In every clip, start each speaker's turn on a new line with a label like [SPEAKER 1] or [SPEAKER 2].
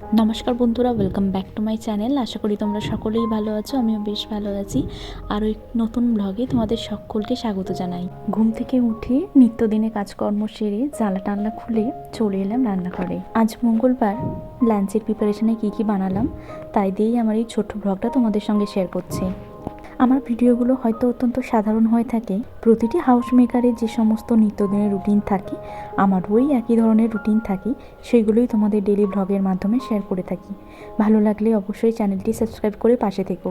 [SPEAKER 1] নমস্কার বন্ধুরা welcome back to my channel আশা করি তোমরা সকলেই ভালো আছো, আমিও বেশ ভালো আছি। আর ওই নতুন ব্লগে তোমাদের সকলকে স্বাগত জানাই। ঘুম থেকে উঠে নিত্যদিনে কাজকর্ম সেরে জ্বালা টানলা খুলে চলে এলাম রান্নাঘরে। আজ মঙ্গলবার লাঞ্চের প্রিপারেশনে কী কী বানালাম, তাই দিয়েই আমার এই ছোট্ট ব্লগটা তোমাদের সঙ্গে শেয়ার করছি। আমার ভিডিওগুলো হয়তো অত্যন্ত সাধারণ হয়ে থাকে। প্রতিটি হাউস মেকারের যে সমস্ত নিত্যদিনের রুটিন থাকে আমার ওই একই ধরনের রুটিন থাকে সেগুলোই তোমাদের ডেলি ব্লগের মাধ্যমে শেয়ার করে থাকি। ভালো লাগলে অবশ্যই চ্যানেলটি সাবস্ক্রাইব করে পাশে থেকো।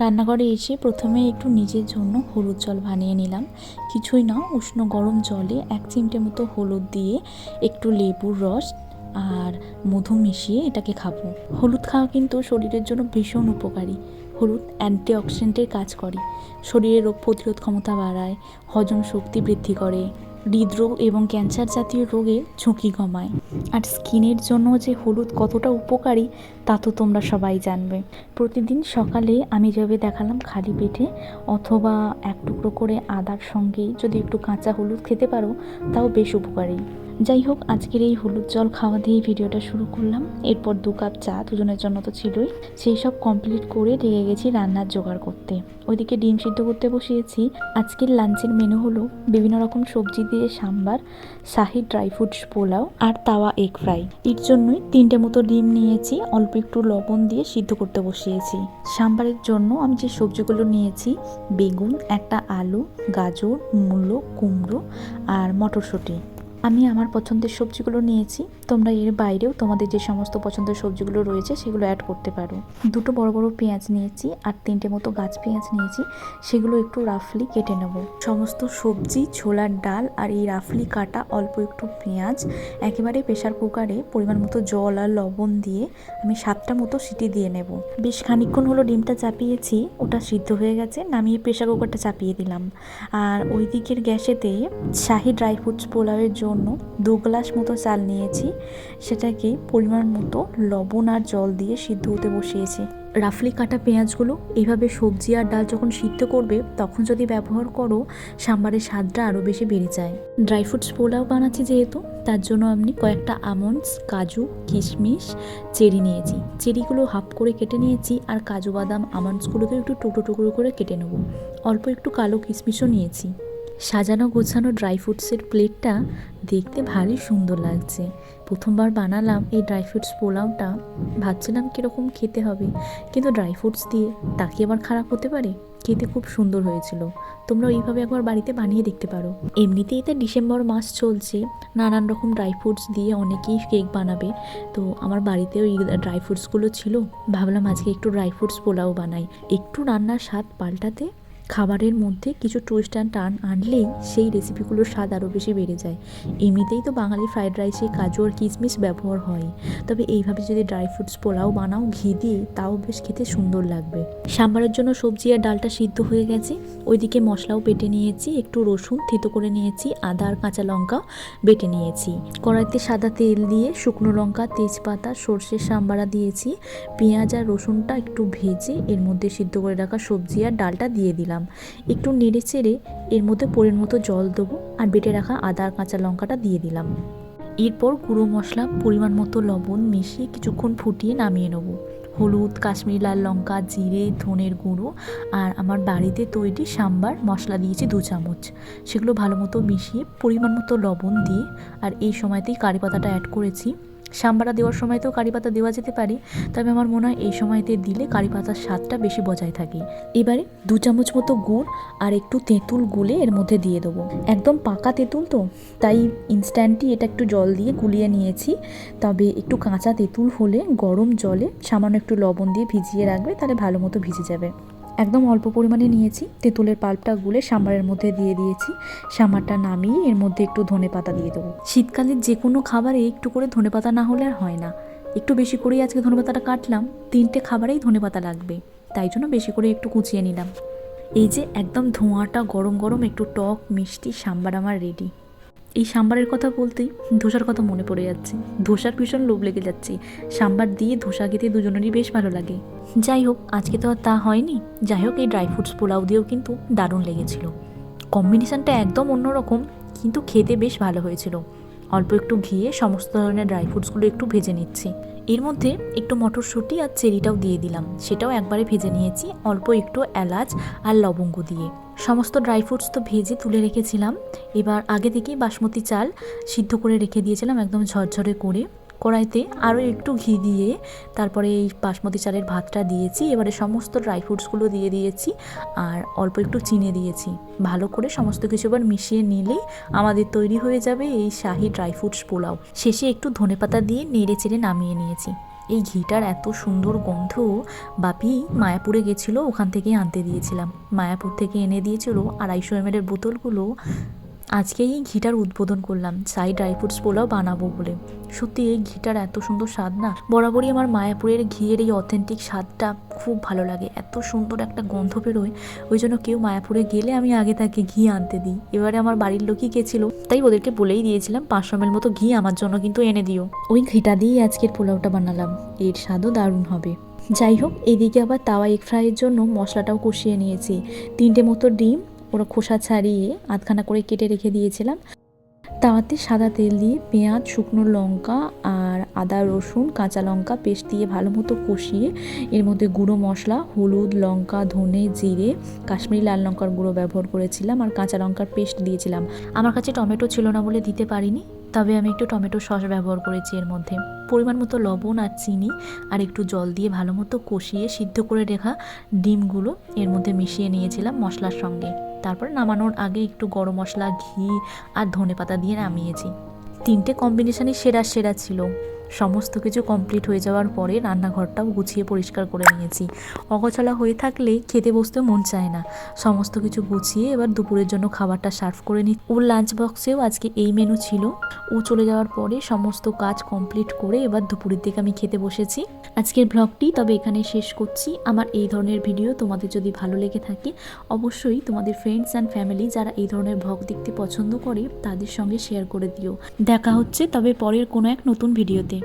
[SPEAKER 1] রান্নাঘরে এসে প্রথমে একটু নিজের জন্য হলুদ জল বানিয়ে নিলাম। কিছুই না, উষ্ণ গরম জলে এক চিমটে মতো হলুদ দিয়ে একটু লেবুর রস আর মধু মিশিয়ে এটাকে খাব। হলুদ খাওয়া কিন্তু শরীরের জন্য ভীষণ উপকারী। হলুদ অ্যান্টিঅক্সিডেন্টের কাজ করে। শরীরের রোগ প্রতিরোধ ক্ষমতা বাড়ায়, হজম শক্তি বৃদ্ধি করে, হৃদরোগ এবং ক্যান্সার জাতীয় রোগের ঝুঁকি কমায়। আর স্কিনের জন্য যে হলুদ কতটা উপকারী, তা তো তোমরা সবাই জানবে। প্রতিদিন সকালে আমি যেভাবে দেখালাম খালি পেটে, অথবা এক টুকরো করে আদার সঙ্গে যদি একটু কাঁচা হলুদ খেতে পারো, তাও বেশ উপকারী। যাই হোক আজকের এই হলুদ জল খাওয়া দিয়ে ভিডিওটা শুরু করলাম। এরপর দু কাপ চা, দুজনের জন্য তো ছিলই। সেই সব কমপ্লিট করে লেগে গেছি রান্নার জোগাড় করতে। ওইদিকে ডিম সিদ্ধ করতে বসিয়েছি। আজকের লাঞ্চের মেনু হলো বিভিন্ন রকম সবজি দিয়ে সাম্বার, শাহি ড্রাই ফ্রুটস পোলাও আর তাওয়া এগ ফ্রাই এর জন্যই তিনটে মতো ডিম নিয়েছি, অল্প একটু লবণ দিয়ে সিদ্ধ করতে বসিয়েছি। সাম্বারের জন্য আমি যে সবজিগুলো নিয়েছি, বেগুন, একটা আলু, গাজর, মূলো, কুমড়ো আর মটরশুঁটি। আমি আমার পছন্দের সবজিগুলো নিয়েছি। তোমরা এর বাইরেও তোমাদের যে সমস্ত পছন্দের সবজিগুলো রয়েছে সেগুলো অ্যাড করতে পারো। দুটো বড় বড় পেঁয়াজ নিয়েছি আর তিনটে মতো গাছ পেঁয়াজ নিয়েছি। সেগুলো একটু রাফলি কেটে নেব। সমস্ত সবজি, ছোলার ডাল আর এই রাফলি কাটা অল্প একটু পেঁয়াজ একেবারে প্রেশার কুকারে পরিমাণ মতো জল আর লবণ দিয়ে আমি সাতটা মতো সিটি দিয়ে নেব। বেশ খানিকক্ষণ হলো ডিমটা চাপিয়েছি, ওটা সিদ্ধ হয়ে গেছে, নামিয়ে প্রেশার কুকারটা চাপিয়ে দিলাম। আর ওই দিকের গ্যাসেতে শাহি ড্রাই ফ্রুটস পোলাওয়ের জন্য দু গ্লাস মতো চাল নিয়েছি। সেটাকে পরিমাণ মতো লবণ আর জল দিয়ে সিদ্ধ হতে বসিয়েছি। রাফলি কাটা পেঁয়াজগুলো এইভাবে সবজি আর ডাল যখন সিদ্ধ করবে, তখন যদি ব্যবহার করো, সাম্বারের স্বাদটা আরও বেশি বেড়ে যায়। ড্রাই ফ্রুটস পোলাও বানাচ্ছি যেহেতু, তার জন্য আমি কয়েকটা আমন্ডস, কাজু, কিশমিশ, চেরি নিয়েছি। চেরিগুলো হাফ করে কেটে নিয়েছি আর কাজু বাদাম আমন্ডসগুলোকে একটু টুকরো টুকরো করে কেটে নেব। অল্প একটু কালো কিশমিশও নিয়েছি। সাজানো গোছানো ড্রাই ফ্রুটসের প্লেটটা দেখতে ভারী সুন্দর লাগছে। প্রথমবার বানালাম এই ড্রাই ফ্রুটস পোলাওটা, ভাবছিলাম কীরকম খেতে হবে, কিন্তু ড্রাই ফ্রুটস দিয়ে তা কি আবার খারাপ হতে পারে? খেতে খুব সুন্দর হয়েছিল। তোমরা এইভাবে একবার বাড়িতে বানিয়ে দেখতে পারো। এমনিতেই তো ডিসেম্বর মাস চলছে, নানান রকম ড্রাই ফ্রুটস দিয়ে অনেকেই কেক বানাবে। তো আমার বাড়িতেও এই ড্রাই ফ্রুটসগুলো ছিল। ভাবলাম আজকে একটু ড্রাই ফ্রুটস পোলাও বানাই। একটু রান্নার স্বাদ পাল্টাতে খাবারের মধ্যে কিছু টুইস্ট অ্যান্ড টার্ন আনলেই সেই রেসিপিগুলোর স্বাদ আরও বেশি বেড়ে যায়। এমনিতেই তো বাঙালি ফ্রাইড রাইসে কাজু আর কিশমিশ ব্যবহার হয়। তবে এইভাবে যদি ড্রাই ফ্রুটস পোলাও বানাও, ঘি দিয়ে, তাও বেশ খেতে সুন্দর লাগবে। সাম্বারের জন্য সবজি আর ডালটা সিদ্ধ হয়ে গেছে। ওইদিকে মশলাও বেটে নিয়েছি, একটু রসুন থেতো করে নিয়েছি, আদা আর কাঁচা লঙ্কা বেটে নিয়েছি। কড়াইতে সাদা তেল দিয়ে শুকনো লঙ্কা, তেজপাতা, সর্ষের সাম্বারা দিয়েছি। পেঁয়াজ আর রসুনটা একটু ভেজে এর মধ্যে সিদ্ধ করে রাখা সবজি আর ডালটা দিয়ে দিলাম। একটু নেড়ে চেড়ে এর মধ্যে পরিমাণ মতো জল দেবো আর বেটে রাখা আদা আর কাঁচা লঙ্কাটা দিয়ে দিলাম। এরপর গুঁড়ো মশলা, পরিমাণ মতো লবণ মিশিয়ে কিছুক্ষণ ফুটিয়ে নামিয়ে নেব। হলুদ, কাশ্মীরি লাল লঙ্কা, জিরে, ধনের গুঁড়ো আর আমার বাড়িতে তৈরি সাম্বার মশলা দিয়েছি দু চামচ। সেগুলো ভালো মতো মিশিয়ে পরিমাণ মতো লবণ দিয়ে আর এই সময়তেই কারি পাতাটা অ্যাড করেছি। সাম্বারা দেওয়ার সময়তেও কারি পাতা দেওয়া যেতে পারে, তবে আমার মনে হয় এই সময়তে দিলে কারি পাতার স্বাদটা বেশি বজায় থাকে। এবারে দু চামচ মতো গুড় আর একটু তেঁতুল গুলে এর মধ্যে দিয়ে দেবো। একদম পাকা তেঁতুল তো, তাই ইনস্ট্যান্টই এটা একটু জল দিয়ে গুলিয়ে নিয়েছি। তবে একটু কাঁচা তেঁতুল হলে গরম জলে সামান্য একটু লবণ দিয়ে ভিজিয়ে রাখবে, তাহলে ভালো মতো ভিজে যাবে। একদম অল্প পরিমাণে নিয়েছি। তেঁতুলের পাল্পটা গুলে সাম্বারের মধ্যে দিয়ে দিয়েছি। সাম্বারটা নামিয়ে এর মধ্যে একটু ধনে পাতা দিয়ে দেবো। শীতকালের যে কোনো খাবারে একটু করে ধনে পাতা না হলে আর হয় না। একটু বেশি করেই আজকে ধনে পাতাটা কাটলাম। তিনটে খাবারেই ধনে পাতা লাগবে। তাই জন্য বেশি করে একটু কুচিয়ে নিলাম। এই যে একদম ধোঁয়াটা গরম গরম একটু টক, মিষ্টি সাম্বার আমার রেডি এই সাম্বারের কথা বলতেই ধোসার কথা মনে পড়ে যাচ্ছে। ধোসার ভীষণ লোভ লেগে যাচ্ছে। সাম্বার দিয়ে ধোসা খেতে দুজনেরই বেশ ভালো লাগে। যাই হোক, আজকে তো আর তা হয়নি। যাই হোক, এই ড্রাই ফ্রুটস পোলাও দিয়েও কিন্তু দারুণ লেগেছিল। কম্বিনেশানটা একদম অন্যরকম, কিন্তু খেতে বেশ ভালো হয়েছিল। অল্প একটু ঘিয়ে সমস্ত ধরনের ড্রাই ফ্রুটসগুলো একটু ভেজে নিচ্ছি। এর মধ্যে একটু মটরশুঁটি আর চেরিটাও দিয়ে দিলাম। সেটাও একবারে ভেজে নিয়েছি, অল্প একটু এলাচ আর লবঙ্গ দিয়ে। সমস্ত ড্রাই ফ্রুটস তো ভেজে তুলে রেখেছিলাম। এবার আগে থেকেই বাসমতি চাল সিদ্ধ করে রেখে দিয়েছিলাম একদম ঝরঝরে করে। কড়াইতে আরও একটু ঘি দিয়ে তারপরে এই বাসমতি চালের ভাতটা দিয়েছি। এবারে সমস্ত ড্রাই ফ্রুটসগুলো দিয়ে দিয়েছি আর অল্প একটু চিনি দিয়েছি। ভালো করে সমস্ত কিছু এবার মিশিয়ে নিলেই আমাদের তৈরি হয়ে যাবে এই শাহি ড্রাই ফ্রুটস পোলাও। শেষে একটু ধনেপাতা দিয়ে নেড়ে চেড়ে নামিয়ে নিয়েছি। এই ঘিটার এত সুন্দর গন্ধ বাপি মায়াপুরে গেছিল, ওখান থেকেই আনতে দিয়েছিলাম। মায়াপুর থেকে এনে দিয়েছিল আড়াইশো এম এর বোতলগুলো। আজকে এই ঘিটার উদ্বোধন করলাম, চাই ড্রাই ফ্রুটস পোলাও বানাবো বলে। সত্যি এই ঘিটার এত সুন্দর স্বাদ না, বরাবরই আমার মায়াপুরের ঘিয়ের এই অথেন্টিক স্বাদটা খুব ভালো লাগে। এত সুন্দর একটা গন্ধ বেরোয়, ওই জন্য কেউ মায়াপুরে গেলে আমি আগে তাকে ঘি আনতে দিই। এবারে আমার বাড়ির লোকই গেছিল, তাই ওদেরকে বলেই দিয়েছিলাম পাঁচশো এমএল মতো ঘি আমার জন্য কিন্তু এনে দিও। ওই ঘিটা দিয়েই আজকের পোলাওটা বানালাম, এর স্বাদও দারুণ হবে। যাই হোক, এদিকে আবার তাওয়া এগ ফ্রাইয়ের জন্য মশলাটাও কষিয়ে নিয়েছি। তিনটে মতো ডিম, ওরা খোসা ছাড়িয়ে আধখানা করে কেটে রেখে দিয়েছিলাম। তাওয়াতে সাদা তেল দিয়ে পেঁয়াজ, শুকনো লঙ্কা আর আদা, রসুন, কাঁচা লঙ্কা পেস্ট দিয়ে ভালো মতো কষিয়ে এর মধ্যে গুঁড়ো মশলা, হলুদ, লঙ্কা, ধনে জিরে, কাশ্মীরি লাল লঙ্কার গুঁড়ো ব্যবহার করেছিলাম আর কাঁচা লঙ্কার পেস্ট দিয়েছিলাম। আমার কাছে টমেটো ছিল না বলে দিতে পারিনি। তবে আমি একটু টমেটো সস ব্যবহার করেছি এর মধ্যে। পরিমাণ মতো লবণ আর চিনি আর একটু জল দিয়ে ভালো মতো কষিয়ে সিদ্ধ করে রেখা ডিমগুলো এর মধ্যে মিশিয়ে নিয়েছিলাম মশলার সঙ্গে। তারপর নামানোর আগে একটু গরম মশলা, ঘি আর ধনে পাতা দিয়ে নামিয়েছি। তিনটে কম্বিনেশানই সেরা সেরা ছিল। সমস্ত কিছু কমপ্লিট হয়ে যাওয়ার পরে রান্নাঘরটাও গুছিয়ে পরিষ্কার করে নিয়েছি। অগছলা হয়ে থাকলে খেতে বসতে মন চায় না। সমস্ত কিছু গুছিয়ে এবার দুপুরের জন্য খাবারটা সার্ভ করে নিই ওর লাঞ্চ বক্সেও আজকে এই মেনু ছিল। ও চলে যাওয়ার পরে সমস্ত কাজ কমপ্লিট করে এবার দুপুরের দিকে আমি খেতে বসেছি। আজকের ব্লগটি তবে এখানে শেষ করছি। আমার এই ধরনের ভিডিও তোমাদের যদি ভালো লেগে থাকে, অবশ্যই তোমাদের ফ্রেন্ডস অ্যান্ড ফ্যামিলি যারা এই ধরনের ভ্লগ দেখতে পছন্দ করে, তাদের সঙ্গে শেয়ার করে দিও। দেখা হচ্ছে তবে পরের কোনো এক নতুন ভিডিওতে